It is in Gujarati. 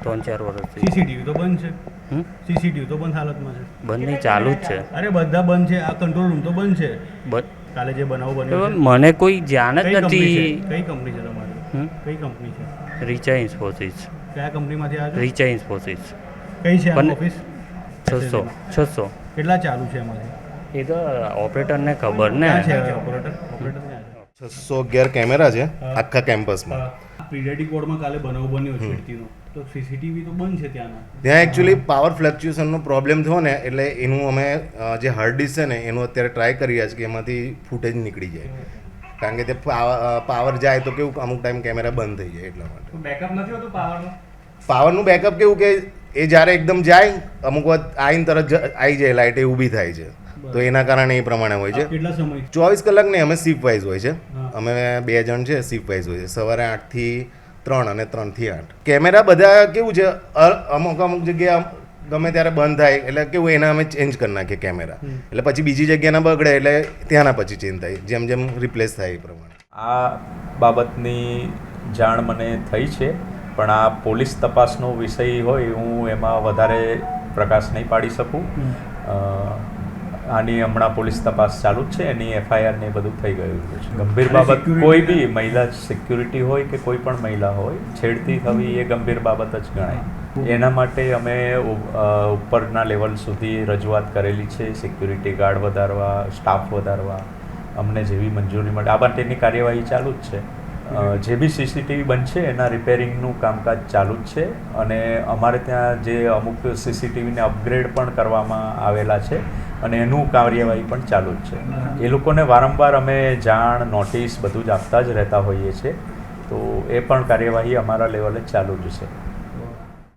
ત્રણ ચાર વર્ષથી સીસીટીવી તો બંધ છે? હમ? સીસીટીવી તો બંધ હાલતમાં છે. બંધ નહીં ચાલુ જ છે. અરે બધા બંધ છે આ કંટ્રોલ રૂમ તો બંધ છે. બ- કાલે જે બનાવ બન્યો મને કોઈ જાણ જ નથી. કઈ કંપની છે તમારી? હમ? કઈ કંપની છે? રીચા ઇન્ફોસિસ કયા કંપનીમાંથી આવે રિચા ઇન્ફોસિસ કઈ છે ઓફિસ છસો છસો. કેટલા ચાલુ છે એમાંથી? એ તો ઓપરેટરને ખબર ને. છે? ઓપરેટર? ઓપરેટર છસો અગિયાર કેમેરા છે આખા કેમ્પસમાં પીડીઆઈટી વોર્ડમાં કાલે બનાવ બન્યો છેડતીનો તો સીસીટીવી તો બંધ છે ત્યાંનો. ત્યાં એકચ્યુઅલી પાવર ફ્લક્ચ્યુએશનનો પ્રોબ્લેમ થયો ને એટલે એનું અમે જે હાર્ડ ડિસ્ક છે ને એનું અત્યારે ટ્રાય કરી રહ્યા છીએ કે એમાંથી ફૂટેજ નીકળી જાય. કારણ કે તે પાવર જાય તો કેવું અમુક ટાઈમ કેમેરા બંધ થઈ જાય એટલા માટે. બેકઅપ નથી હોતું પાવરનું પાવરનું બેકઅપ કેવું કે એ જ્યારે એકદમ જાય અમુક વખત આવીને તરત જ આવી જાય લાઇટ એ ઊભી થાય છે. તો એના કારણે એ પ્રમાણે હોય છે. કેટલા સમય? ચોવીસ કલાક નહીં અમે શિફ્ટ વાઇઝ હોય છે. અમે બે જણ છે શિફ્ટ વાઇઝ હોય છે. સવારે આઠથી ત્રણ અને ત્રણથી આઠ. કેમેરા બધા કેવું છે? અમુક અમુક જગ્યા ગમે ત્યારે બંધ થાય એટલે કેવું એના અમે ચેન્જ કરી નાખીએ કેમેરા. એટલે પછી બીજી જગ્યાના બગડે એટલે ત્યાંના પછી ચેન્જ થાય. જેમ જેમ રિપ્લેસ થાય એ પ્રમાણે. આ બાબતની જાણ મને થઈ છે પણ આ પોલીસ તપાસનો વિષય હોય હું એમાં વધારે પ્રકાશ નહીં પાડી શકું. આની હમણાં પોલીસ તપાસ ચાલુ જ છે એની એફઆઈઆર ને એ બધું થઈ ગયું છે. ગંભીર બાબત કોઈ બી મહિલા સિક્યુરિટી હોય કે કોઈ પણ મહિલા હોય છેડતી થવી એ ગંભીર બાબત જ ગણાય. એના માટે અમે ઉપરના લેવલ સુધી રજૂઆત કરેલી છે સિક્યુરિટી ગાર્ડ વધારવા સ્ટાફ વધારવા અમને જેવી મંજૂરી મળે. આ માટેની કાર્યવાહી ચાલુ જ છે. જે બી સીસીટીવી બનશે એના રિપેરિંગનું કામકાજ ચાલુ જ છે અને અમારે ત્યાં જે અમુક સીસીટીવીને અપગ્રેડ પણ કરવામાં આવેલા છે અને એનું કાર્યવાહી પણ ચાલુ જ છે. એ લોકોને વારંવાર અમે જાણ નોટિસ બધું જ આપતા જ રહેતા હોઈએ છીએ. તો એ પણ કાર્યવાહી અમારા લેવલે ચાલુ જ છે.